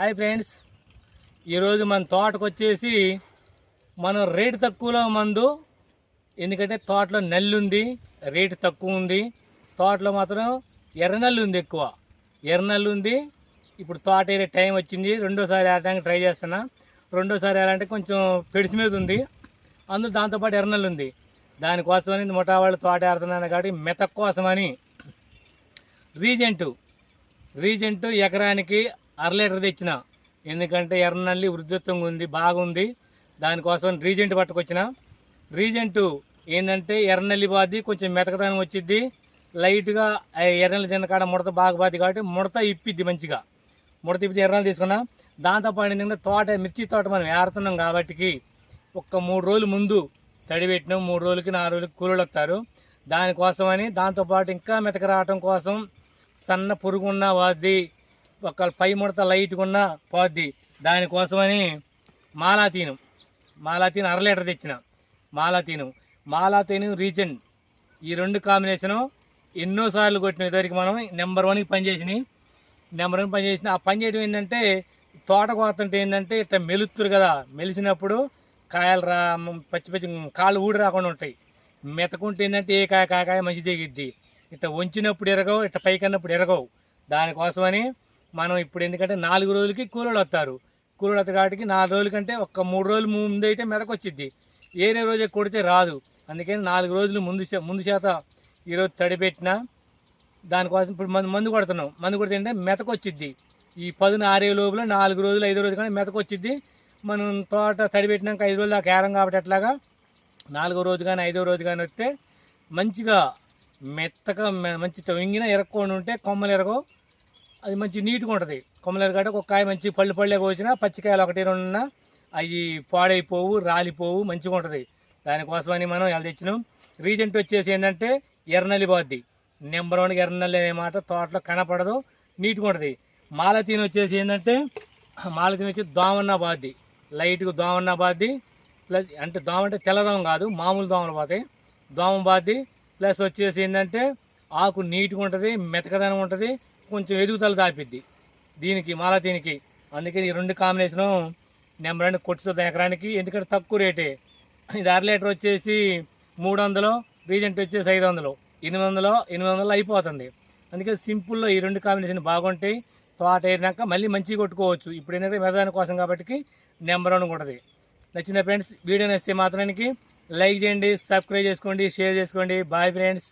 Hi friends. ఈరోజు మన తోటకు వచ్చేసి మనం రేటు తక్కువలో మందు ఎందుకంటే తోటలో నల్లుంది ఉంది రేటు తక్కువ ఉంది తోటలో మాత్రం ఎర్రనల్లు ఉంది ఎక్కువ. ఎర్రనల్లు ఉంది ఇప్పుడు తోట ఏరే టైం వచ్చింది. రెండోసారి ఆడటానికి ట్రై చేస్తున్నా. రెండోసారి వేయాలంటే కొంచెం పెడిసి మీద ఉంది. అందులో దాంతోపాటు ఎర్రనల్లు ఉంది దానికోసమని ముఠా వాళ్ళు తోట ఏరుతున్నాను కాబట్టి మెతక్ కోసమని రీజెంటు. రీజెంట్ ఎకరానికి అర లీటర్ తెచ్చిన. ఎందుకంటే ఎర్రనల్లి వృద్ధత్వంగా ఉంది బాగుంది. దానికోసం రీజెంట్ పట్టుకొచ్చిన. రీజెంట్ ఏంటంటే ఎర్రనల్లి బాది కొంచెం మెతకదనం వచ్చిద్ది. లైట్గా ఎర్రనల్లి తిన్న కాడ ముడత బాగా బాది కాబట్టి ముడత ఇప్పిద్ది మంచిగా. ముడత ఇప్పిద్ది ఎర్రనల్లి తీసుకున్నా. దాంతోపాటు ఏంటంటే తోట మిర్చి తోట మనం ఏడుతున్నాం కాబట్టి ఒక్క మూడు రోజులు ముందు తడి పెట్టినాం. మూడు రోజులకి నాలుగు రోజులకి కూలీలు వస్తారు. దానికోసమని దాంతోపాటు ఇంకా మెతక రావటం కోసం సన్న పురుగున్న వాది ఒక పై ముడత లైట్గా ఉన్న పోద్ది. దానికోసమని మాలాతీను మాలాతీను అర లీటర్ తెచ్చిన. Malathion malathion reason. ఈ రెండు కాంబినేషను ఎన్నోసార్లు కొట్టిన ఇదివరకు మనం నెంబర్ వన్కి పనిచేసినాయి నెంబర్ వన్ పనిచేసిన ఆ పని చేయడం ఏంటంటే తోట కోతంటే ఏంటంటే ఇట్లా మెలుతురు కదా. మెలిసినప్పుడు కాయలు రా పచ్చి పచ్చి కాళ్ళు ఊడి రాకుండా ఉంటాయి. మెతకుంటే ఏంటంటే ఏ కాయ కాయ కాయ మంచి దిగిద్ది ఇట్లా వంచినప్పుడు ఎరగవు ఇట్లా పైకన్నప్పుడు ఎరగవు. దానికోసమని మనం ఇప్పుడు ఎందుకంటే నాలుగు రోజులకి కూలీలు వస్తారు. కూలీలు వస్తారు కాబట్టి నాలుగు రోజుల కంటే ఒక మూడు రోజులు ముందు అయితే మెతకొచ్చిద్ది ఏరే రోజు కొడితే రాదు. అందుకని నాలుగు రోజులు ముందు ముందు చేత ఈరోజు తడిపెట్టిన దానికోసం ఇప్పుడు మందు మందు కొడుతున్నాం. మందు కొడితే ఏంటంటే మెతకొచ్చిద్ది ఈ పదున ఆరే లోపల నాలుగు రోజులు ఐదు రోజులు కానీ మెతకొచ్చిద్ది మనం తోట తడిపెట్టినాక ఐదు రోజులు దాకా ఏరం కాబట్టి ఎట్లాగా నాలుగో రోజు కానీ ఐదో రోజు కానీ వస్తే మంచిగా మెత్తగా మె- మంచి వంగిన ఎరక్కొని ఉంటే కొమ్మలు ఎరగవు. అది మంచి నీట్గా ఉంటుంది. కొమ్మలేరు ఎరగట ఒక కాయ మంచి పళ్ళు పళ్ళే వచ్చినా పచ్చికాయలు ఒకటి రెండున్నా అవి పాడైపోవు రాలిపోవు మంచిగా ఉంటుంది. దానికోసమని మనం ఎలా తెచ్చినాం. రీజెంట్ వచ్చేసి ఏంటంటే ఎర్రనల్లి బాద్ది నెంబర్ వన్ ఎర్రనల్లి అనే మాట తోటలో కనపడదు నీట్గా ఉంటుంది. మాలతీని వచ్చేసి ఏంటంటే మాలతీని వచ్చి దోమన్న బాద్ది లైట్గా దోమన్న బాద్ది ప్లస్ అంటే దోమ అంటే తెల్లదోమ కాదు మామూలు దోమలు పోతాయి. దోమ బాద్ది ప్లస్ వచ్చేసి ఏంటంటే ఆకు నీట్గా ఉంటుంది మెతకదనం ఉంటుంది. కొంచెం ఎదుగుదల దాపిద్ది. దీనికి మాలతీనికి అందుకే ఈ రెండు కాంబినేషను నెంబర్ రెండు కొట్టుతుంది ఎకరానికి. ఎందుకంటే తక్కువ రేటే. ఇది అర లీటర్ వచ్చేసి మూడు వందలు రీజెంట్ వచ్చేసి ఐదు వందలు ఎనిమిది వందలు ఎనిమిది వందలు అయిపోతుంది. అందుకే సింపుల్లో ఈ రెండు కాంబినేషన్ బాగుంటాయి. తోట ఏరినాక మళ్ళీ మంచిగా కొట్టుకోవచ్చు. ఇప్పుడు ఏంటంటే మెదదాని కోసం కాబట్టి నెంబర్ వన్ ఉంటుంది. నచ్చిన ఫ్రెండ్స్ వీడియో నచ్చితే మాత్రానికి లైక్ చేయండి సబ్స్క్రైబ్ చేసుకోండి షేర్ చేసుకోండి. Bye friends.